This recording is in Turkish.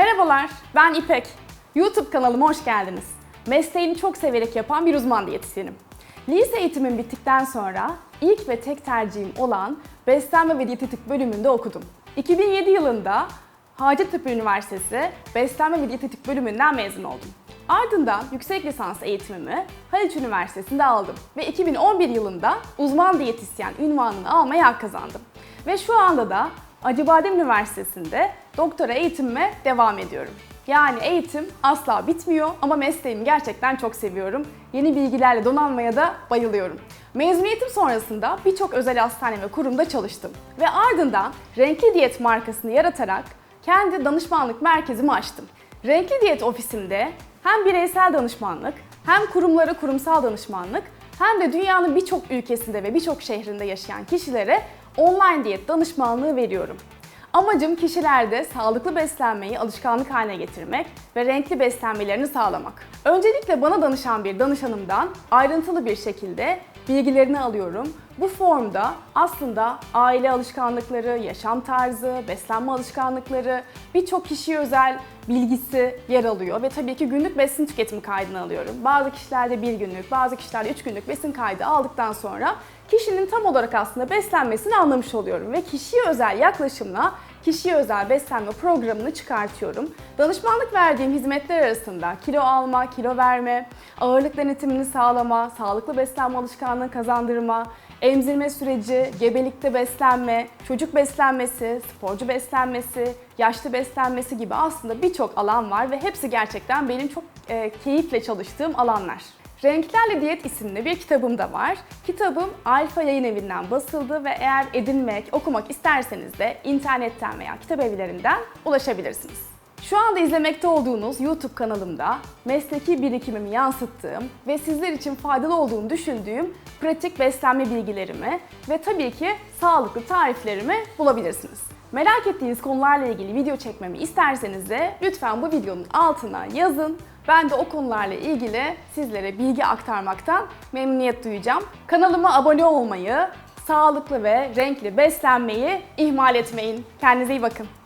Merhabalar, ben İpek. YouTube kanalıma hoş geldiniz. Mesleğini çok severek yapan bir uzman diyetisyenim. Lise eğitimim bittikten sonra ilk ve tek tercihim olan beslenme ve diyetetik bölümünde okudum. 2007 yılında Hacettepe Üniversitesi Beslenme ve Diyetetik bölümünden mezun oldum. Ardından yüksek lisans eğitimimi Haliç Üniversitesi'nde aldım ve 2011 yılında uzman diyetisyen ünvanını almaya hak kazandım. Ve şu anda da Acıbadem Üniversitesi'nde doktora eğitimime devam ediyorum. Yani eğitim asla bitmiyor ama mesleğimi gerçekten çok seviyorum. Yeni bilgilerle donanmaya da bayılıyorum. Mezuniyetim sonrasında birçok özel hastane ve kurumda çalıştım. Ve ardından Renkli Diyet markasını yaratarak kendi danışmanlık merkezimi açtım. Renkli Diyet ofisimde hem bireysel danışmanlık, hem kurumlara kurumsal danışmanlık, hem de dünyanın birçok ülkesinde ve birçok şehrinde yaşayan kişilere online diyet danışmanlığı veriyorum. Amacım kişilerde sağlıklı beslenmeyi alışkanlık haline getirmek ve renkli beslenmelerini sağlamak. Öncelikle bana danışan bir danışanımdan ayrıntılı bir şekilde bilgilerini alıyorum. Bu formda aslında aile alışkanlıkları, yaşam tarzı, beslenme alışkanlıkları, birçok kişiye özel bilgisi yer alıyor ve tabii ki günlük besin tüketimi kaydını alıyorum. Bazı kişilerde bir günlük, bazı kişilerde üç günlük besin kaydı aldıktan sonra kişinin tam olarak aslında beslenmesini anlamış oluyorum ve kişiye özel yaklaşımla kişiye özel beslenme programını çıkartıyorum. Danışmanlık verdiğim hizmetler arasında kilo alma, kilo verme, ağırlık denetimini sağlama, sağlıklı beslenme alışkanlığı kazandırma, emzirme süreci, gebelikte beslenme, çocuk beslenmesi, sporcu beslenmesi, yaşlı beslenmesi gibi aslında birçok alan var ve hepsi gerçekten benim çok e, keyifle çalıştığım alanlar. Renklerle Diyet isimli bir kitabım da var. Kitabım Alfa Yayın Evi'nden basıldı ve eğer edinmek, okumak isterseniz de internetten veya kitap evlerinden ulaşabilirsiniz. Şu anda izlemekte olduğunuz YouTube kanalımda mesleki birikimimi yansıttığım ve sizler için faydalı olduğunu düşündüğüm pratik beslenme bilgilerimi ve tabii ki sağlıklı tariflerimi bulabilirsiniz. Merak ettiğiniz konularla ilgili video çekmemi isterseniz de lütfen bu videonun altına yazın. Ben de o konularla ilgili sizlere bilgi aktarmaktan memnuniyet duyacağım. Kanalıma abone olmayı, sağlıklı ve renkli beslenmeyi ihmal etmeyin. Kendinize iyi bakın.